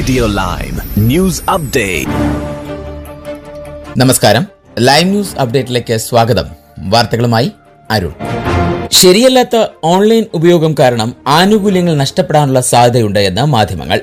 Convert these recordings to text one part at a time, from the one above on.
Radio Lime news update നമസ്കാരം. Live news അപ്ഡേറ്റിലേക്ക് സ്വാഗതം. വാർത്തകളുമായി അരുൺ. ശരിയല്ലാത്ത ഓൺലൈൻ ഉപയോഗം കാരണം ആനുകൂല്യങ്ങൾ നഷ്ടപ്പെടാനുള്ള സാധ്യതയുണ്ട് എന്ന് മാധ്യമങ്ങൾ.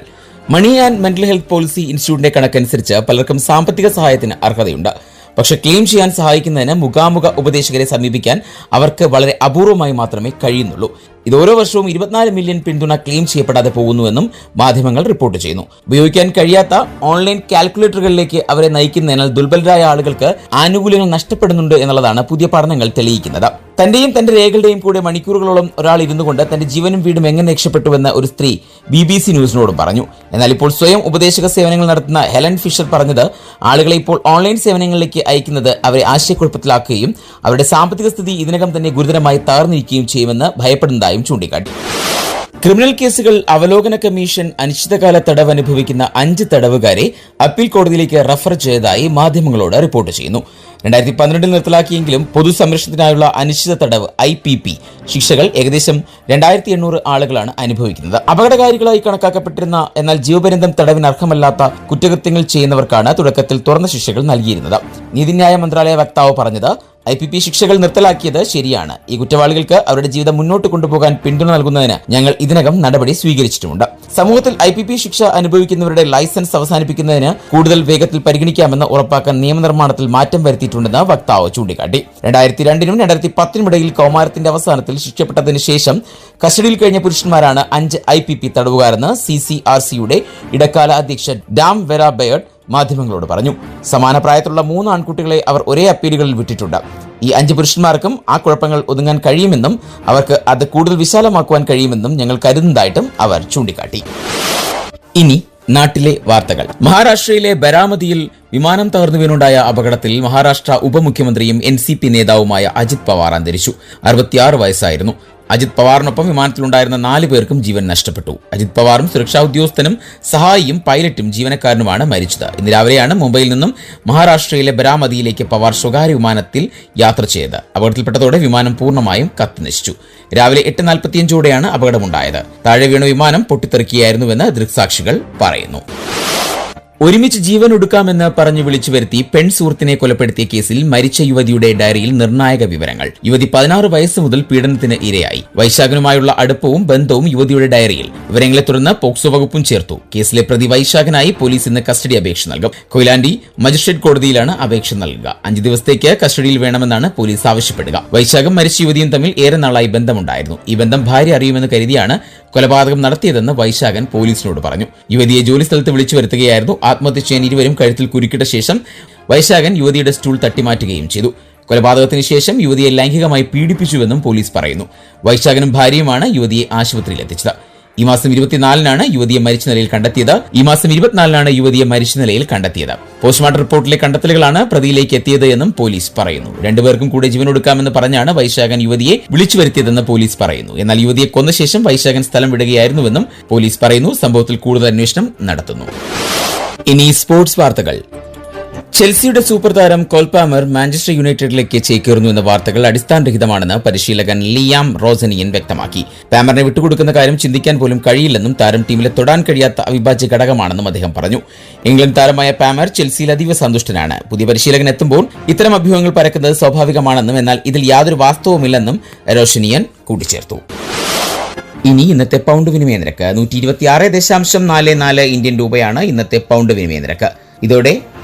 Money and mental health policy ഇൻസ്റ്റിറ്റ്യൂട്ടിന്റെ കണക്കനുസരിച്ച് പലർക്കും സാമ്പത്തിക സഹായത്തിന് അർഹതയുണ്ട്. പക്ഷെ ക്ലെയിം ചെയ്യാൻ സഹായിക്കുന്നതിന് മുഖാമുഖ ഉപദേശകരെ സമീപിക്കാൻ അവർക്ക് വളരെ അപൂർവമായി മാത്രമേ കഴിയുന്നുള്ളൂ. ഇത് ഓരോ വർഷവും ഇരുപത്തിനാല് മില്യൺ പിന്തുണ ക്ലെയിം ചെയ്യപ്പെടാതെ പോകുന്നുവെന്നും മാധ്യമങ്ങൾ റിപ്പോർട്ട് ചെയ്യുന്നു. ഉപയോഗിക്കാൻ കഴിയാത്ത ഓൺലൈൻ കാൽക്കുലേറ്ററുകളിലേക്ക് അവരെ നയിക്കുന്നതിനാൽ ദുർബലരായ ആളുകൾക്ക് ആനുകൂല്യങ്ങൾ നഷ്ടപ്പെടുന്നുണ്ട് എന്നുള്ളതാണ് പുതിയ പഠനങ്ങൾ തെളിയിക്കുന്നത്. തന്റെയും തന്റെ രേഖകളുടെയും കൂടെ മണിക്കൂറുകളോളം ഒരാൾ ഇരുന്നു കൊണ്ട് തന്റെ ജീവനും വീടും എങ്ങനെ രക്ഷപ്പെട്ടുവെന്ന് ഒരു സ്ത്രീ ബി ബി സി ന്യൂസിനോടും പറഞ്ഞു. എന്നാൽ ഇപ്പോൾ സ്വയം ഉപദേശക സേവനങ്ങൾ നടത്തുന്ന ഹെലൻ ഫിഷർ പറഞ്ഞത് ആളുകളെ ഇപ്പോൾ ഓൺലൈൻ സേവനങ്ങളിലേക്ക് അയക്കുന്നത് അവരെ ആശയക്കുഴപ്പത്തിലാക്കുകയും അവരുടെ സാമ്പത്തിക സ്ഥിതി ഇതിനകം തന്നെ ഗുരുതരമായി തകർന്നിരിക്കുകയും ചെയ്യുമെന്ന് ഭയപ്പെടുന്നതായും ചൂണ്ടിക്കാട്ടി. ക്രിമിനൽ കേസുകൾ അവലോകന കമ്മീഷൻ അനിശ്ചിതകാല തടവ് അനുഭവിക്കുന്ന അഞ്ച് തടവുകാരെ അപ്പീൽ കോടതിയിലേക്ക് റഫർ ചെയ്തതായി മാധ്യമങ്ങളോട് റിപ്പോർട്ട് ചെയ്യുന്നു. രണ്ടായിരത്തി പന്ത്രണ്ടിൽ നിർത്തലാക്കിയെങ്കിലും പൊതുസംരക്ഷണത്തിനായുള്ള അനിശ്ചിത തടവ് ഐ പി പി ശിക്ഷകൾ ഏകദേശം രണ്ടായിരത്തി എണ്ണൂറ് ആളുകളാണ് അനുഭവിക്കുന്നത്. അപകടകാരികളായി കണക്കാക്കപ്പെട്ടിരുന്ന എന്നാൽ ജീവപര്യന്തം തടവിന് അർഹമല്ലാത്ത കുറ്റകൃത്യങ്ങൾ ചെയ്യുന്നവർക്കാണ് തുടക്കത്തിൽ തുറന്ന ശിക്ഷകൾ നൽകിയിരുന്നത്. നീതിന്യായ മന്ത്രാലയ വക്താവ് പറഞ്ഞത് ഐ പി പി ശിക്ഷകൾ നിർത്തലാക്കിയത് ശരിയാണ്. ഈ കുറ്റവാളികൾക്ക് അവരുടെ ജീവിതം മുന്നോട്ട് കൊണ്ടുപോകാൻ പിന്തുണ നൽകുന്നതിന് ഞങ്ങൾ ഇതിനകം നടപടി സ്വീകരിച്ചിട്ടുണ്ട് സമൂഹത്തിൽ ഐ പി പി ശിക്ഷ അനുഭവിക്കുന്നവരുടെ ലൈസൻസ് അവസാനിപ്പിക്കുന്നതിന് കൂടുതൽ വേഗത്തിൽ പരിഗണിക്കാമെന്ന് ഉറപ്പാക്കാൻ നിയമനിർമ്മാണത്തിൽ മാറ്റം വരുത്തിയിട്ടുണ്ടെന്ന് വക്താവ് ചൂണ്ടിക്കാട്ടി. രണ്ടായിരത്തി രണ്ടിനും രണ്ടായിരത്തി പത്തിനുമിടയിൽ കൗമാരത്തിന്റെ അവസാനത്തിൽ ശിക്ഷപ്പെട്ടതിന് ശേഷം കസ്റ്റഡിയിൽ കഴിഞ്ഞ പുരുഷന്മാരാണ് അഞ്ച് ഐ പി പി തടവുകാരെന്ന് സി സി ആർ സിയുടെ ഇടക്കാല അധ്യക്ഷൻ ഡാം വെറ ബയർഡ് മാധ്യമങ്ങളോട് പറഞ്ഞു. സമാന പ്രായത്തിലുള്ള മൂന്ന് ആൺകുട്ടികളെ അവർ ഒരേ അപ്പീലുകളിൽ വിട്ടിട്ടുണ്ട്. ഈ അഞ്ച് പുരുഷന്മാർക്കും ആ കുഴപ്പങ്ങൾ ഒതുങ്ങാൻ കഴിയുമെന്നും അവർക്ക് അത് കൂടുതൽ വിശാലമാക്കുവാൻ കഴിയുമെന്നും ഞങ്ങൾ കരുതുന്നതായിട്ടും അവർ ചൂണ്ടിക്കാട്ടി. ഇനി നാട്ടിലെ വാർത്തകൾ. മഹാരാഷ്ട്രയിലെ ബരാമതിയിൽ വിമാനം തകർന്നു വീണുണ്ടായ അപകടത്തിൽ മഹാരാഷ്ട്ര ഉപമുഖ്യമന്ത്രിയും എൻ സി പി നേതാവുമായ അജിത് പവാർ അന്തരിച്ചു. അറുപത്തിയാറ് വയസ്സായിരുന്നു. അജിത് പവാറിനൊപ്പം വിമാനത്തിലുണ്ടായിരുന്ന നാല് പേർക്കും ജീവൻ നഷ്ടപ്പെട്ടു. അജിത് പവാറും സുരക്ഷാ ഉദ്യോഗസ്ഥനും സഹായിയും പൈലറ്റും ജീവനക്കാരനുമാണ് മരിച്ചത്. ഇന്ന് രാവിലെയാണ് മുംബൈയിൽ നിന്നും മഹാരാഷ്ട്രയിലെ ബരാമതിയിലേക്ക് പവാർ സ്വകാര്യ വിമാനത്തിൽ യാത്ര ചെയ്തത്. അപകടത്തിൽപ്പെട്ടതോടെ വിമാനം പൂർണമായും കത്തിനശിച്ചു രാവിലെ എട്ട് നാൽപ്പത്തിയഞ്ചോടെയാണ് അപകടമുണ്ടായത്. താഴെ വീണ വിമാനം പൊട്ടിത്തെറിക്കുകയായിരുന്നുവെന്ന് ദൃക്സാക്ഷികൾ പറയുന്നു. ഒരുമിച്ച് ജീവൻ ഒടുക്കാമെന്ന് പറഞ്ഞു വിളിച്ചു വരുത്തി പെൺ സുഹൃത്തിനെ കൊലപ്പെടുത്തിയ കേസിൽ മരിച്ച യുവതിയുടെ ഡയറിയിൽ നിർണായക വിവരങ്ങൾ. യുവതി പതിനാറ് വയസ്സ് മുതൽ പീഡനത്തിന് ഇരയായി. വൈശാഖനുമായുള്ള അടുപ്പവും ബന്ധവും യുവതിയുടെ ഡയറിയിൽ. വിവരങ്ങളെ തുടർന്ന് പോക്സോ വകുപ്പും ചേർത്തു. കേസിലെ പ്രതി വൈശാഖനായി പോലീസ് ഇന്ന് കസ്റ്റഡി അപേക്ഷ നൽകും. കൊയിലാണ്ടി മജിസ്ട്രേറ്റ് കോടതിയിലാണ് അപേക്ഷ നൽകുക. അഞ്ച് ദിവസത്തേക്ക് കസ്റ്റഡിയിൽ വേണമെന്നാണ് പോലീസ് ആവശ്യപ്പെടുക. വൈശാഖം മരിച്ച യുവതിയും തമ്മിൽ ഏറെ നാളായി ബന്ധമുണ്ടായിരുന്നു. ഈ ബന്ധം ഭാര്യ അറിയുമെന്ന് കരുതിയാണ് കൊലപാതകം നടത്തിയതെന്ന് വൈശാഖൻ പോലീസിനോട് പറഞ്ഞു. യുവതിയെ ജോലി സ്ഥലത്ത് വിളിച്ചു വരുത്തുകയായിരുന്നു. ആത്മഹത്യ ചെയ്യാൻ ഇരുവരും കഴുത്തിൽ കുരുക്കിട്ട ശേഷം വൈശാഖൻ യുവതിയുടെ സ്റ്റൂൾ തട്ടിമാറ്റുകയും ചെയ്തു. കൊലപാതകത്തിന് ശേഷം യുവതിയെ ലൈംഗികമായി പീഡിപ്പിച്ചുവെന്നും പോലീസ് പറയുന്നു. വൈശാഖനും ഭാര്യയുമാണ് യുവതിയെ ആശുപത്രിയിൽ എത്തിച്ചത്. ഈ മാസം ഇരുപത്തിനാലിനാണ് യുവതിയെ മരിച്ച നിലയിൽ കണ്ടെത്തിയത്. ഈ മാസം ഇരുപത്തിനാലിനാണ് യുവതിയെ മരിച്ച നിലയിൽ കണ്ടെത്തിയത്. പോസ്റ്റ്മോർട്ടം റിപ്പോർട്ടിലെ കണ്ടെത്തലുകളാണ് പ്രതിയിലേക്ക് എത്തിയത് എന്നും പോലീസ് പറയുന്നു. രണ്ടുപേർക്കും കൂടെ ജീവൻ ജീവനൊടുക്കാമെന്ന് പറഞ്ഞാണ് വൈശാഖൻ യുവതിയെ വിളിച്ചു വരുത്തിയതെന്ന് പോലീസ് പറയുന്നു. എന്നാൽ യുവതിയെ കൊന്ന ശേഷം വൈശാഖൻ സ്ഥലം വിടുകയായിരുന്നുവെന്നും പോലീസ് പറയുന്നു. സംഭവത്തിൽ കൂടുതൽ അന്വേഷണം നടത്തുന്നു. ഇനി സ്പോർട്സ് വാർത്തകൾ. ചെൽസിയുടെ സൂപ്പർ താരം കോൽപാമർ മാഞ്ചസ്റ്റർ യുണൈറ്റഡിലേക്ക് ചേക്കേറുന്നു എന്ന വാർത്തകൾ അടിസ്ഥാനരഹിതമാണെന്ന് പരിശീലകൻ ലിയാം റോസനിയൻ വ്യക്തമാക്കി. പാമറിനെ വിട്ടുകൊടുക്കുന്ന കാര്യം ചിന്തിക്കാൻ പോലും കഴിയില്ലെന്നും താരം ടീമിലെ തൊടാൻ കഴിയാത്ത അവിഭാജ്യ ഘടകമാണെന്നും അദ്ദേഹം പറഞ്ഞു. ഇംഗ്ലണ്ട് താരമായ പാമർ ചെൽസിയിൽ അതീവ സന്തുഷ്ടനാണ്. പുതിയ പരിശീലകൻ എത്തുമ്പോൾ ഇത്തരം അഭ്യൂഹങ്ങൾ പരക്കുന്നത് സ്വാഭാവികമാണെന്നും എന്നാൽ ഇതിൽ യാതൊരു വാസ്തവമില്ലെന്നും റോഷനിയൻ കൂട്ടിച്ചേർത്തു. ഇനി ഇന്നത്തെ പൗണ്ട് വിനിമയ നിരക്ക് നൂറ്റി ഇരുപത്തിയാറ് ദശാംശം നാല് നാല് ഇന്ത്യൻ രൂപയാണ് ഇന്നത്തെ പൗണ്ട് വിനിമയ നിരക്ക്. ഇതോടെ